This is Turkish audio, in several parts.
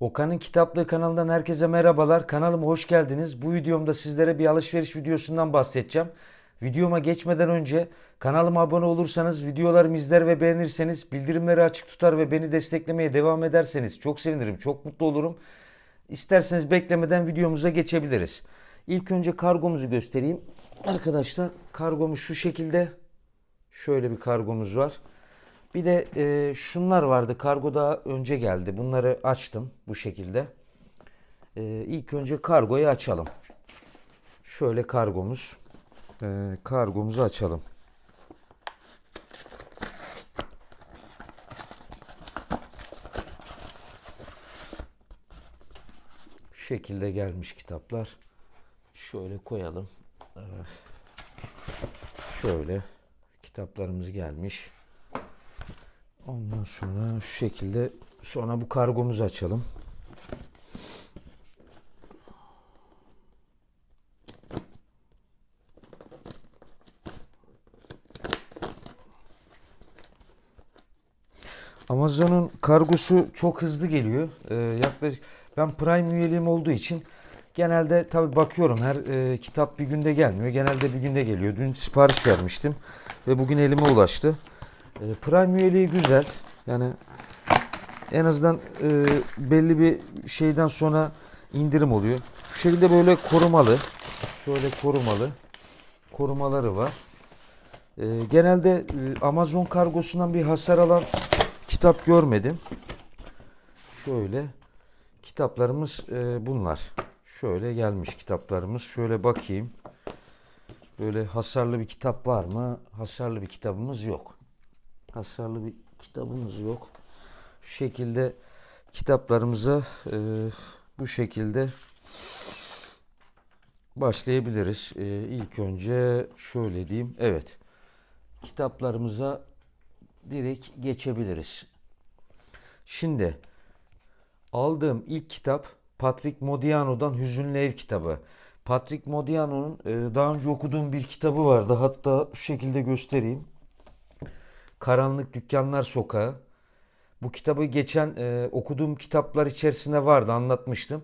Okan'ın Kitaplığı kanalından herkese merhabalar. Kanalıma hoş geldiniz. Bu videomda sizlere bir alışveriş videosundan bahsedeceğim. Videoma geçmeden önce kanalıma abone olursanız, videolarımı izler ve beğenirseniz, bildirimleri açık tutar ve beni desteklemeye devam ederseniz çok sevinirim, çok mutlu olurum. İsterseniz beklemeden videomuza geçebiliriz. İlk önce kargomuzu göstereyim. Arkadaşlar kargomuz şu şekilde. Şöyle bir kargomuz var. Bir de e, şunlar vardı. Kargo daha önce geldi. Bunları açtım bu şekilde. E, ilk önce kargoyu açalım. Şöyle kargomuz. E, kargomuzu açalım. Şu şekilde gelmiş kitaplar. Şöyle koyalım. Evet. Şöyle kitaplarımız gelmiş. Ondan sonra şu şekilde sonra bu kargomuzu açalım. Amazon'un kargosu çok hızlı geliyor. Ee, yaklaşık ben Prime üyeliğim olduğu için genelde tabi bakıyorum her e, kitap bir günde gelmiyor. Genelde bir günde geliyor. Dün sipariş vermiştim ve bugün elime ulaştı. E, Prime üyeliği güzel. Yani en azından e, belli bir şeyden sonra indirim oluyor. Şu şekilde böyle korumalı. Şöyle korumalı. Korumaları var. E, genelde e, Amazon kargosundan bir hasar alan kitap görmedim. Şöyle kitaplarımız e, bunlar. Şöyle gelmiş kitaplarımız. Şöyle bakayım. Böyle hasarlı bir kitap var mı? Hasarlı bir kitabımız yok hasarlı bir kitabımız yok. Şu şekilde kitaplarımıza e, bu şekilde başlayabiliriz. E, ilk önce şöyle diyeyim. Evet. Kitaplarımıza direkt geçebiliriz. Şimdi aldığım ilk kitap Patrick Modiano'dan Hüzünlü Ev kitabı. Patrick Modiano'nun e, daha önce okuduğum bir kitabı vardı. Hatta şu şekilde göstereyim. Karanlık Dükkanlar Sokağı. Bu kitabı geçen e, okuduğum kitaplar içerisinde vardı anlatmıştım.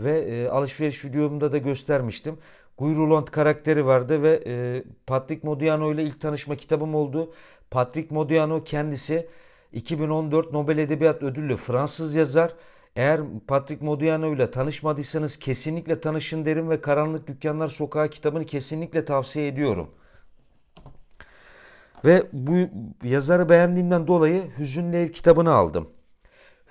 Ve e, alışveriş videomda da göstermiştim. Guy Roland karakteri vardı ve e, Patrick Modiano ile ilk tanışma kitabım oldu. Patrick Modiano kendisi 2014 Nobel Edebiyat Ödüllü Fransız yazar. Eğer Patrick Modiano ile tanışmadıysanız kesinlikle tanışın derim ve Karanlık Dükkanlar Sokağı kitabını kesinlikle tavsiye ediyorum. Ve bu yazarı beğendiğimden dolayı Hüzünlü Ev kitabını aldım.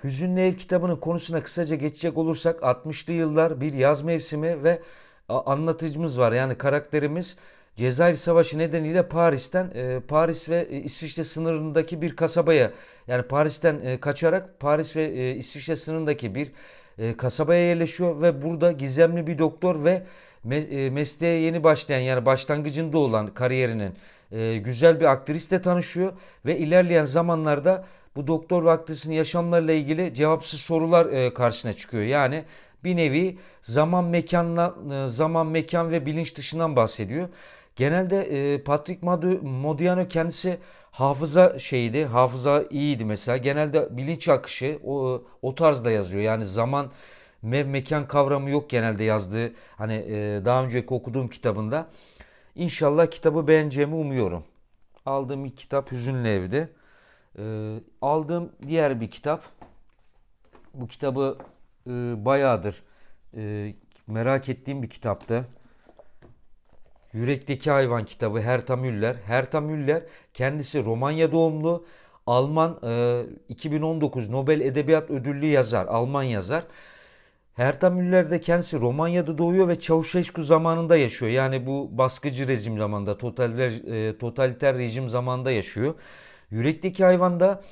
Hüzünlü Ev kitabının konusuna kısaca geçecek olursak 60'lı yıllar bir yaz mevsimi ve anlatıcımız var. Yani karakterimiz Cezayir Savaşı nedeniyle Paris'ten e, Paris ve e, İsviçre sınırındaki bir kasabaya yani Paris'ten e, kaçarak Paris ve İsviçre sınırındaki bir kasabaya yerleşiyor ve burada gizemli bir doktor ve mesleğe yeni başlayan yani başlangıcında olan kariyerinin e, güzel bir aktrisle tanışıyor ve ilerleyen zamanlarda bu doktor ve aktrisinin yaşamlarıyla ilgili cevapsız sorular e, karşısına çıkıyor. Yani bir nevi zaman mekanla e, zaman mekan ve bilinç dışından bahsediyor. Genelde e, Patrick Modiano kendisi hafıza şeydi, hafıza iyiydi mesela. Genelde bilinç akışı o, o tarzda yazıyor. Yani zaman ve mekan kavramı yok genelde yazdığı hani daha önceki okuduğum kitabında. İnşallah kitabı beğeneceğimi umuyorum. Aldığım ilk kitap Hüzünlü Ev'di. Ee, aldığım diğer bir kitap. Bu kitabı e, bayağıdır e, merak ettiğim bir kitaptı. Yürekteki Hayvan kitabı Herta Müller. Herta Müller kendisi Romanya doğumlu. Alman e, 2019 Nobel Edebiyat Ödüllü yazar. Alman yazar. Herta Müller de kendisi Romanya'da doğuyor ve Çavuşeşku zamanında yaşıyor. Yani bu baskıcı rejim zamanında, totaliter, e, totaliter rejim zamanında yaşıyor. Yürekteki hayvanda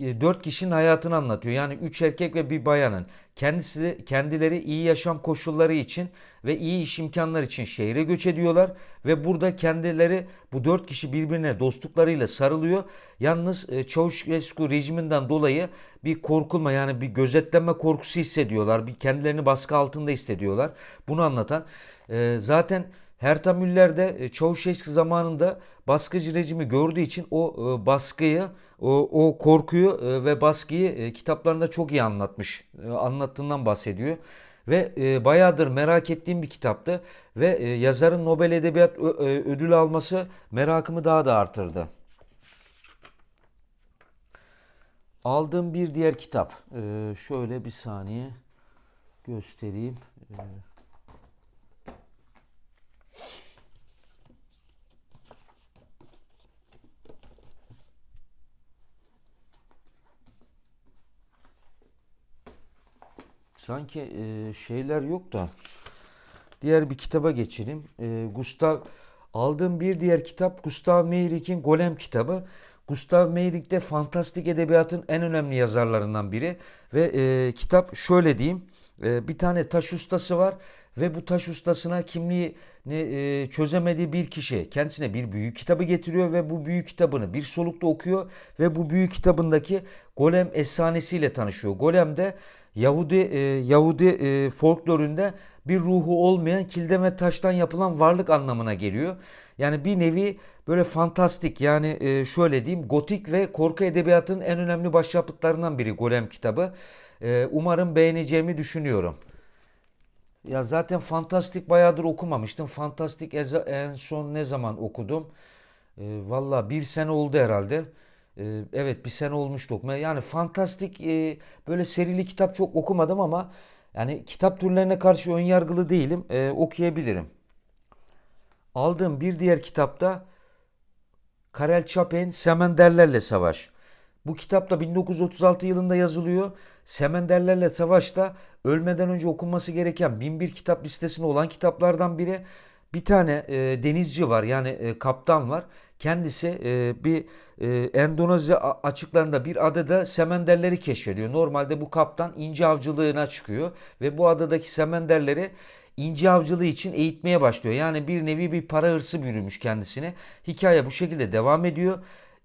dört kişinin hayatını anlatıyor. Yani üç erkek ve bir bayanın kendisi kendileri iyi yaşam koşulları için ve iyi iş imkanları için şehre göç ediyorlar ve burada kendileri bu dört kişi birbirine dostluklarıyla sarılıyor. Yalnız e, Çavuşescu rejiminden dolayı bir korkulma yani bir gözetleme korkusu hissediyorlar. Bir kendilerini baskı altında hissediyorlar. Bunu anlatan e, zaten Herta Müller de e, Çavuşesku zamanında baskıcı rejimi gördüğü için o e, baskıyı, o, o korkuyu e, ve baskıyı kitaplarında çok iyi anlatmış. Anlattığından bahsediyor. Ve bayağıdır merak ettiğim bir kitaptı. Ve yazarın Nobel Edebiyat ödülü alması merakımı daha da artırdı. Aldığım bir diğer kitap. Şöyle bir saniye göstereyim. E, Sanki e, şeyler yok da diğer bir kitaba geçelim. E, Gustav aldığım bir diğer kitap Gustav Meyrik'in Golem kitabı. Gustav Meyrik de fantastik edebiyatın en önemli yazarlarından biri ve e, kitap şöyle diyeyim. E, bir tane taş ustası var ve bu taş ustasına kimliği e, çözemediği bir kişi kendisine bir büyük kitabı getiriyor ve bu büyük kitabını bir solukta okuyor ve bu büyük kitabındaki Golem efsanesiyle tanışıyor. Golem de Yahudi e, Yahudi e, folkloründe bir ruhu olmayan kilden ve taştan yapılan varlık anlamına geliyor. Yani bir nevi böyle fantastik yani e, şöyle diyeyim gotik ve korku edebiyatının en önemli başyapıtlarından biri Golem kitabı. E, umarım beğeneceğimi düşünüyorum. Ya zaten fantastik bayağıdır okumamıştım. Fantastik en son ne zaman okudum? E, Valla bir sene oldu herhalde. E, evet bir sene olmuştu okumaya. Yani fantastik e, böyle serili kitap çok okumadım ama yani kitap türlerine karşı önyargılı değilim. E, okuyabilirim. Aldığım bir diğer kitapta Karel Çapek'in Semenderlerle Savaş. Bu kitap da 1936 yılında yazılıyor. Semenderlerle Savaş'ta ölmeden önce okunması gereken 1001 kitap listesinde olan kitaplardan biri. Bir tane e, denizci var yani e, kaptan var. Kendisi e, bir e, Endonezya açıklarında bir adada semenderleri keşfediyor. Normalde bu kaptan ince avcılığına çıkıyor ve bu adadaki semenderleri ince avcılığı için eğitmeye başlıyor. Yani bir nevi bir para hırsı bürümüş kendisine. Hikaye bu şekilde devam ediyor.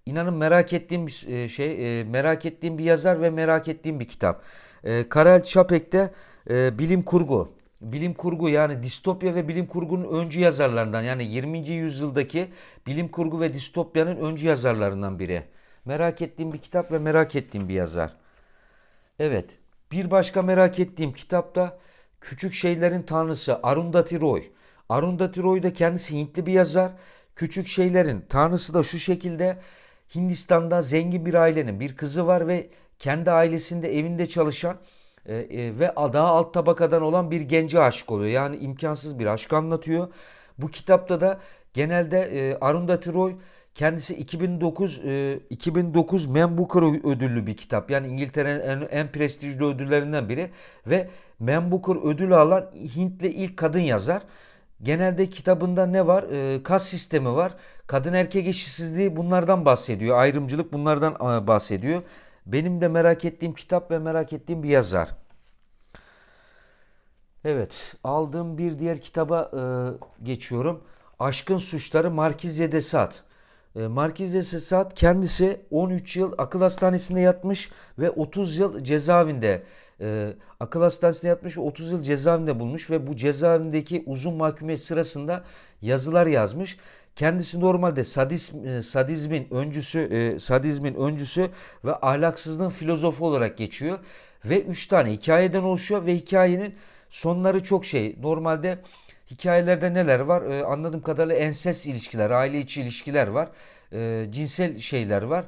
İnanın merak ettiğim bir e, şey, e, merak ettiğim bir yazar ve merak ettiğim bir kitap. E, Karel Çapek'te bilim kurgu bilim kurgu yani distopya ve bilim kurgunun öncü yazarlarından yani 20. yüzyıldaki bilim kurgu ve distopyanın öncü yazarlarından biri. Merak ettiğim bir kitap ve merak ettiğim bir yazar. Evet, bir başka merak ettiğim kitap da Küçük Şeylerin Tanrısı Arundhati Roy. Arundhati Roy da kendisi Hintli bir yazar. Küçük Şeylerin Tanrısı da şu şekilde Hindistan'da zengin bir ailenin bir kızı var ve kendi ailesinde evinde çalışan e, e, ve daha alt tabakadan olan bir gence aşık oluyor. Yani imkansız bir aşk anlatıyor. Bu kitapta da genelde e, Arundhati Roy kendisi 2009 e, 2009 Man Booker ödüllü bir kitap. Yani İngiltere'nin en, en prestijli ödüllerinden biri ve Man Booker ödülü alan Hintli ilk kadın yazar. Genelde kitabında ne var? E, kas sistemi var. Kadın erkek eşitsizliği bunlardan bahsediyor. Ayrımcılık bunlardan e, bahsediyor. Benim de merak ettiğim kitap ve merak ettiğim bir yazar. Evet, aldığım bir diğer kitaba e, geçiyorum. Aşkın Suçları Markizye de. E, Markizye de kendisi 13 yıl akıl hastanesinde yatmış ve 30 yıl cezaevinde e, akıl hastanesinde yatmış ve 30 yıl cezaevinde bulmuş ve bu cezaevindeki uzun mahkumiyet sırasında yazılar yazmış. Kendisi normalde sadizm, e, sadizmin öncüsü, e, sadizmin öncüsü ve ahlaksızlığın filozofu olarak geçiyor. Ve üç tane hikayeden oluşuyor ve hikayenin sonları çok şey. Normalde hikayelerde neler var? E, anladığım kadarıyla enses ilişkiler, aile içi ilişkiler var. Cinsel şeyler var.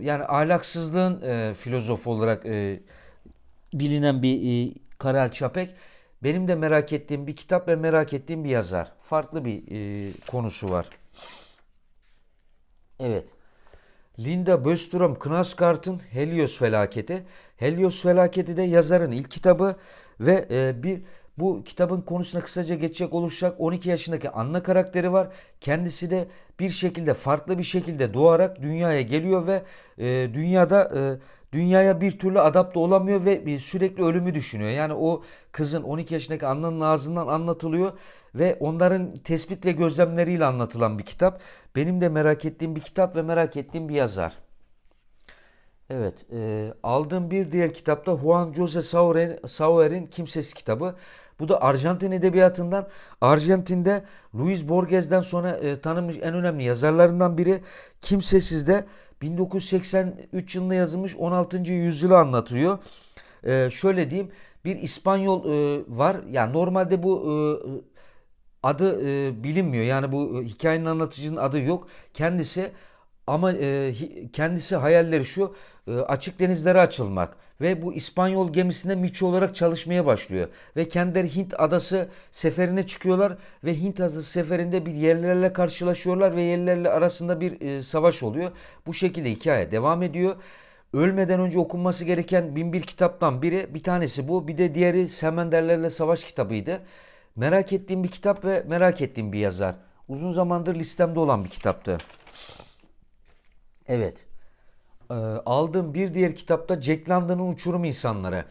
Yani ahlaksızlığın filozofu olarak bilinen bir e, Karel Çapek. Benim de merak ettiğim bir kitap ve merak ettiğim bir yazar. Farklı bir e, konusu var. Evet. Linda Böström Knausgaard'ın Helios Felaketi. Helios Felaketi de yazarın ilk kitabı ve e, bir bu kitabın konusuna kısaca geçecek olursak 12 yaşındaki Anna karakteri var. Kendisi de bir şekilde farklı bir şekilde doğarak dünyaya geliyor ve e, dünyada e, dünyaya bir türlü adapte olamıyor ve sürekli ölümü düşünüyor. Yani o kızın 12 yaşındaki Anna'nın ağzından anlatılıyor ve onların tespit ve gözlemleriyle anlatılan bir kitap. Benim de merak ettiğim bir kitap ve merak ettiğim bir yazar. Evet, e, aldığım bir diğer kitapta Juan Jose Sauer'in Sauer'in Kimsesiz kitabı. Bu da Arjantin edebiyatından. Arjantin'de Luis Borges'den sonra e, tanınmış en önemli yazarlarından biri. Kimsesiz'de 1983 yılında yazılmış 16. yüzyılı anlatıyor. E, şöyle diyeyim bir İspanyol e, var. Yani normalde bu e, adı e, bilinmiyor. Yani bu e, hikayenin anlatıcının adı yok. Kendisi ama e, kendisi hayalleri şu e, açık denizlere açılmak ve bu İspanyol gemisinde miço olarak çalışmaya başlıyor ve kendileri Hint adası seferine çıkıyorlar ve Hint adası seferinde bir yerlerle karşılaşıyorlar ve yerlerle arasında bir e, savaş oluyor. Bu şekilde hikaye devam ediyor. Ölmeden önce okunması gereken bin bir kitaptan biri bir tanesi bu bir de diğeri Semenderlerle Savaş kitabıydı. Merak ettiğim bir kitap ve merak ettiğim bir yazar. Uzun zamandır listemde olan bir kitaptı. Evet. Ee, aldığım bir diğer kitapta Jack London'ın Uçurum İnsanları.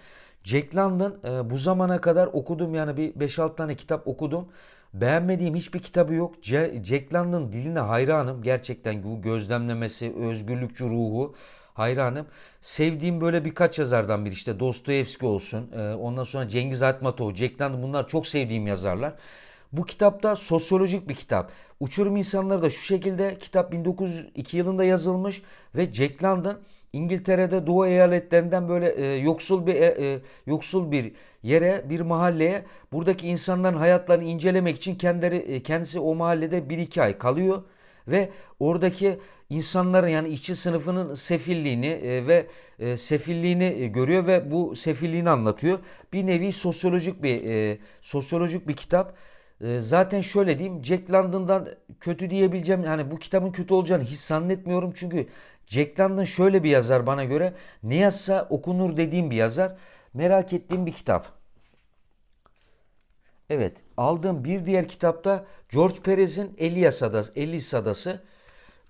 Jack London e, bu zamana kadar okudum yani bir 5-6 tane kitap okudum. Beğenmediğim hiçbir kitabı yok. Jack London diline hayranım. Gerçekten bu gözlemlemesi, özgürlükçü ruhu hayranım. Sevdiğim böyle birkaç yazardan biri işte Dostoyevski olsun. E, ondan sonra Cengiz Aytmatov, Jack London bunlar çok sevdiğim yazarlar. Bu kitapta sosyolojik bir kitap. Uçurum insanları da şu şekilde kitap 1902 yılında yazılmış ve Jack London İngiltere'de Doğu eyaletlerinden böyle e, yoksul bir e, e, yoksul bir yere, bir mahalleye buradaki insanların hayatlarını incelemek için kendileri e, kendisi o mahallede bir iki ay kalıyor ve oradaki insanların yani işçi sınıfının sefilliğini e, ve e, sefilliğini e, görüyor ve bu sefilliğini anlatıyor. Bir nevi sosyolojik bir e, sosyolojik bir kitap. Ee, zaten şöyle diyeyim Jack London'dan kötü diyebileceğim yani bu kitabın kötü olacağını hiç zannetmiyorum çünkü Jack London şöyle bir yazar bana göre ne yazsa okunur dediğim bir yazar merak ettiğim bir kitap. Evet aldığım bir diğer kitapta George Perez'in Elias Adası, Elias Adası.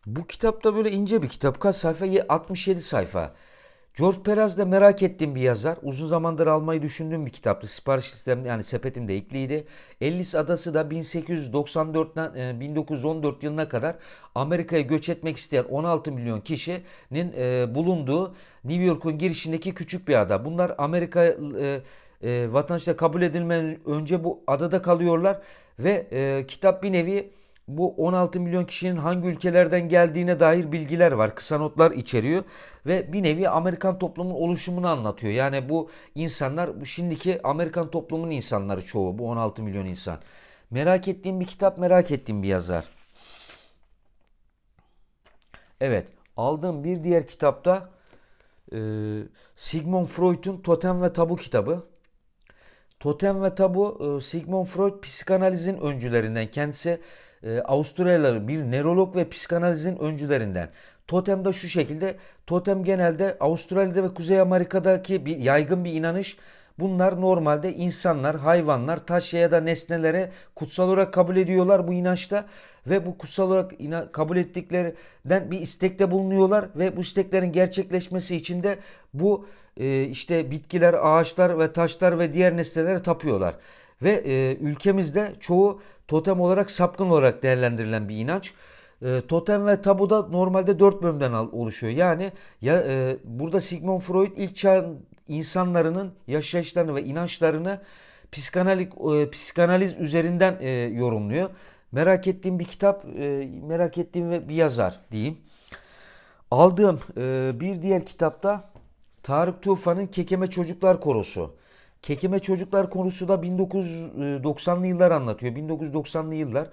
Bu kitapta böyle ince bir kitap. Kaç sayfa? 67 sayfa. George Perez de merak ettiğim bir yazar. Uzun zamandır almayı düşündüğüm bir kitaptı. Sipariş listem yani sepetimde ekliydi. Ellis Adası da 1894'ten 1914 yılına kadar Amerika'ya göç etmek isteyen 16 milyon kişinin e, bulunduğu New York'un girişindeki küçük bir ada. Bunlar Amerika e, e, vatandaşlığa kabul edilmeden önce bu adada kalıyorlar ve e, kitap bir nevi bu 16 milyon kişinin hangi ülkelerden geldiğine dair bilgiler var. Kısa notlar içeriyor ve bir nevi Amerikan toplumunun oluşumunu anlatıyor. Yani bu insanlar bu şimdiki Amerikan toplumunun insanları çoğu bu 16 milyon insan. Merak ettiğim bir kitap, merak ettiğim bir yazar. Evet, aldığım bir diğer kitapta e, Sigmund Freud'un Totem ve Tabu kitabı. Totem ve Tabu e, Sigmund Freud psikanalizin öncülerinden. Kendisi e, Avusturyalı bir nörolog ve psikanalizin öncülerinden. Totem de şu şekilde. Totem genelde Avustralya'da ve Kuzey Amerika'daki bir yaygın bir inanış. Bunlar normalde insanlar, hayvanlar, taş ya da nesnelere kutsal olarak kabul ediyorlar bu inançta ve bu kutsal olarak kabul ettiklerinden bir istekte bulunuyorlar ve bu isteklerin gerçekleşmesi için de bu e, işte bitkiler, ağaçlar ve taşlar ve diğer nesnelere tapıyorlar. Ve e, ülkemizde çoğu totem olarak sapkın olarak değerlendirilen bir inanç. E, totem ve tabu da normalde dört bölümden oluşuyor. Yani ya e, burada Sigmund Freud ilk çağ insanların yaşayışlarını ve inançlarını psikanaliz, e, psikanaliz üzerinden e, yorumluyor. Merak ettiğim bir kitap, e, merak ettiğim ve bir yazar diyeyim. Aldığım e, bir diğer kitapta Tarık Tufan'ın Kekeme Çocuklar Korosu. Kekeme Çocuklar konusu da 1990'lı yıllar anlatıyor. 1990'lı yıllar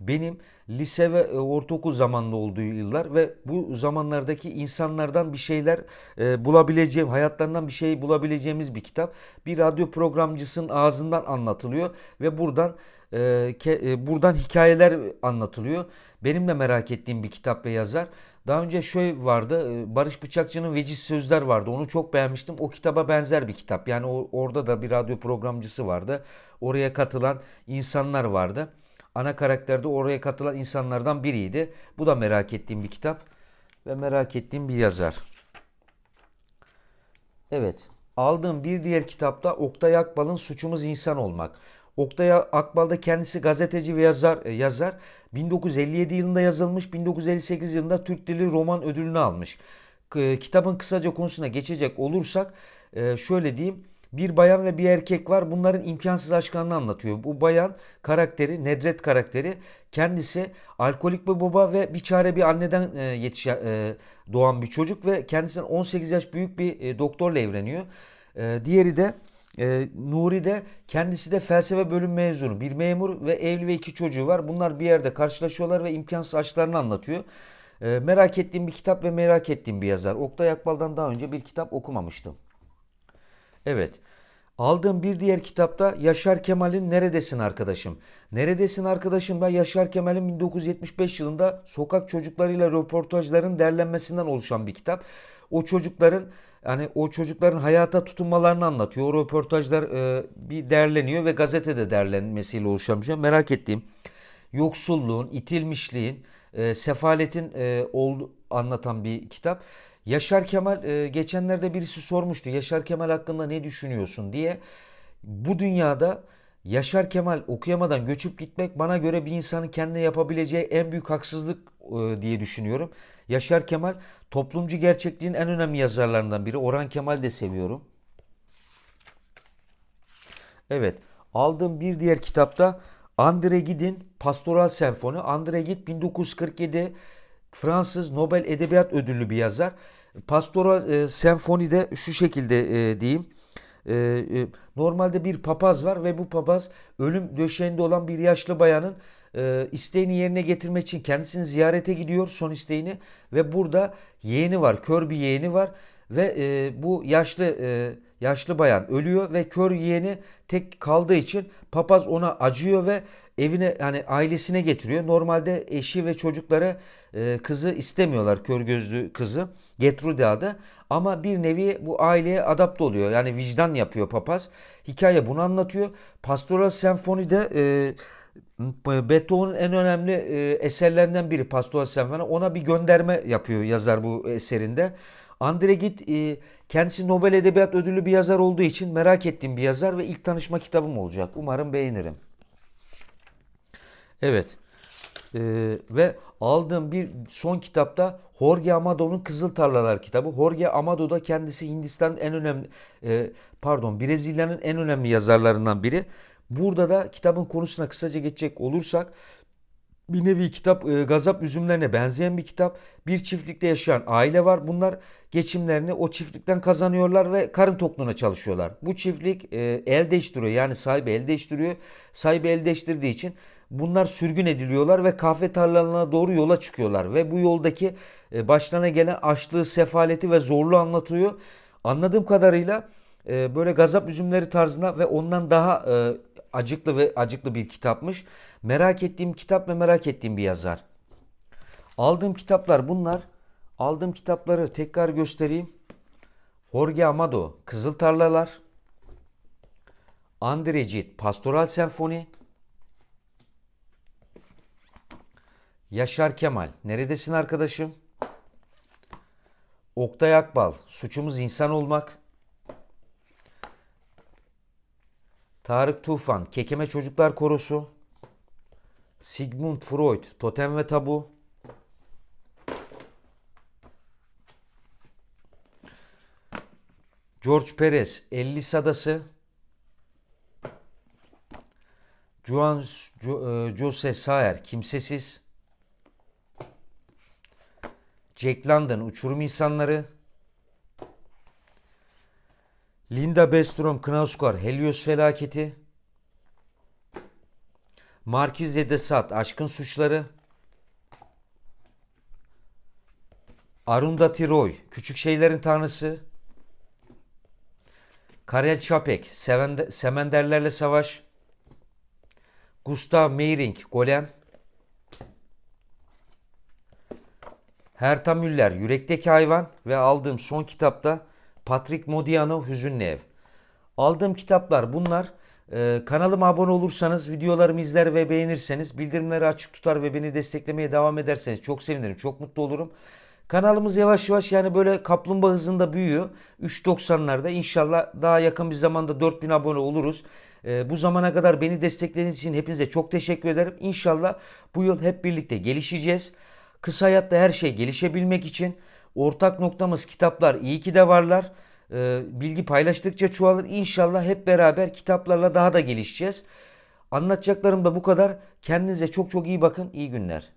benim lise ve e, ortaokul zamanlı olduğu yıllar ve bu zamanlardaki insanlardan bir şeyler e, bulabileceğim, hayatlarından bir şey bulabileceğimiz bir kitap. Bir radyo programcısının ağzından anlatılıyor ve buradan e, ke, e, buradan hikayeler anlatılıyor. Benim de merak ettiğim bir kitap ve yazar. Daha önce şöyle vardı. E, Barış Bıçakçı'nın Veciz Sözler vardı. Onu çok beğenmiştim. O kitaba benzer bir kitap. Yani orada da bir radyo programcısı vardı. Oraya katılan insanlar vardı. Ana karakterde oraya katılan insanlardan biriydi. Bu da merak ettiğim bir kitap ve merak ettiğim bir yazar. Evet. Aldığım bir diğer kitapta Oktay Akbal'ın Suçumuz İnsan Olmak. Oktay Akbal da kendisi gazeteci ve yazar. E, yazar. 1957 yılında yazılmış, 1958 yılında Türk Dili Roman Ödülünü almış. Kitabın kısaca konusuna geçecek olursak e, şöyle diyeyim. Bir bayan ve bir erkek var. Bunların imkansız aşklarını anlatıyor. Bu bayan karakteri, Nedret karakteri kendisi alkolik bir baba ve bir çare bir anneden e, yetişen e, doğan bir çocuk ve kendisinden 18 yaş büyük bir e, doktorla evleniyor. E, diğeri de e, Nuri de kendisi de felsefe bölüm mezunu. Bir memur ve evli ve iki çocuğu var. Bunlar bir yerde karşılaşıyorlar ve imkansız aşklarını anlatıyor. E, merak ettiğim bir kitap ve merak ettiğim bir yazar. Oktay Akbal'dan daha önce bir kitap okumamıştım. Evet. Aldığım bir diğer kitapta Yaşar Kemal'in Neredesin Arkadaşım? Neredesin Arkadaşım da Yaşar Kemal'in 1975 yılında sokak çocuklarıyla röportajların derlenmesinden oluşan bir kitap. O çocukların yani o çocukların hayata tutunmalarını anlatıyor. O röportajlar e, bir derleniyor ve gazetede derlenmesiyle oluşan bir şey. Merak ettiğim yoksulluğun, itilmişliğin, e, sefaletin e, ol, anlatan bir kitap. Yaşar Kemal e, geçenlerde birisi sormuştu. Yaşar Kemal hakkında ne düşünüyorsun diye. Bu dünyada Yaşar Kemal okuyamadan göçüp gitmek bana göre bir insanın kendine yapabileceği en büyük haksızlık e, diye düşünüyorum. Yaşar Kemal toplumcu gerçekliğin en önemli yazarlarından biri. Orhan Kemal de seviyorum. Evet, aldığım bir diğer kitapta Andre Gide'in Pastoral Senfoni. Andre Gide 1947 Fransız Nobel Edebiyat Ödüllü bir yazar. Pastoral e, Senfoni'de şu şekilde e, diyeyim. E, e, normalde bir papaz var ve bu papaz ölüm döşeğinde olan bir yaşlı bayanın e, isteğini yerine getirmek için kendisini ziyarete gidiyor son isteğini ve burada yeğeni var, kör bir yeğeni var ve e, bu yaşlı e, yaşlı bayan ölüyor ve kör yeğeni tek kaldığı için papaz ona acıyor ve evine yani ailesine getiriyor. Normalde eşi ve çocukları e, kızı istemiyorlar kör gözlü kızı Getrude adı ama bir nevi bu aileye adapte oluyor. Yani vicdan yapıyor papaz. Hikaye bunu anlatıyor. Pastoral Senfoni'de e, Beethoven'un en önemli e, eserlerinden biri Pastoral Senfoni. Ona bir gönderme yapıyor yazar bu eserinde. Andre Gide e, kendisi Nobel Edebiyat Ödüllü bir yazar olduğu için merak ettiğim bir yazar ve ilk tanışma kitabım olacak. Umarım beğenirim. Evet. Ee, ve aldığım bir son kitapta Jorge Amado'nun Kızıl Tarlalar kitabı. Jorge Amado da kendisi Hindistan'ın en önemli e, pardon Brezilya'nın en önemli yazarlarından biri. Burada da kitabın konusuna kısaca geçecek olursak bir nevi kitap e, gazap üzümlerine benzeyen bir kitap. Bir çiftlikte yaşayan aile var. Bunlar geçimlerini o çiftlikten kazanıyorlar ve karın tokluğuna çalışıyorlar. Bu çiftlik e, el değiştiriyor yani sahibi el değiştiriyor. Sahibi el değiştirdiği için bunlar sürgün ediliyorlar ve kahve tarlalarına doğru yola çıkıyorlar. Ve bu yoldaki e, başlarına gelen açlığı, sefaleti ve zorluğu anlatıyor. Anladığım kadarıyla e, böyle gazap üzümleri tarzına ve ondan daha e, acıklı ve acıklı bir kitapmış. Merak ettiğim kitap ve merak ettiğim bir yazar. Aldığım kitaplar bunlar. Aldığım kitapları tekrar göstereyim. Jorge Amado, Kızıl Tarlalar. Andre Gide, Pastoral Senfoni. Yaşar Kemal, Neredesin Arkadaşım? Oktay Akbal, Suçumuz İnsan Olmak. Tarık Tufan, Kekeme Çocuklar Korosu. Sigmund Freud, Totem ve Tabu. George Perez, 50 Sadası. Juan e, Jose Saer, Kimsesiz. Jack London, Uçurum İnsanları. Linda Bestrom, Knausgård, Helios Felaketi. Marquise de Sade, Aşkın Suçları. Arundhati Roy, Küçük Şeylerin Tanrısı. Karel Çapek, Semenderlerle Savaş. Gustav Meyrink, Golem. Herta Müller, Yürekteki Hayvan ve aldığım son kitapta Patrick Modiano, Hüzünlü Ev. Aldığım kitaplar bunlar. Ee, kanalıma abone olursanız, videolarımı izler ve beğenirseniz, bildirimleri açık tutar ve beni desteklemeye devam ederseniz çok sevinirim, çok mutlu olurum. Kanalımız yavaş yavaş yani böyle kaplumbağa hızında büyüyor. 3.90'larda inşallah daha yakın bir zamanda 4000 abone oluruz. Ee, bu zamana kadar beni desteklediğiniz için hepinize çok teşekkür ederim. İnşallah bu yıl hep birlikte gelişeceğiz. Kısa hayatta her şey gelişebilmek için ortak noktamız kitaplar iyi ki de varlar. e, bilgi paylaştıkça çoğalır. İnşallah hep beraber kitaplarla daha da gelişeceğiz. Anlatacaklarım da bu kadar. Kendinize çok çok iyi bakın. İyi günler.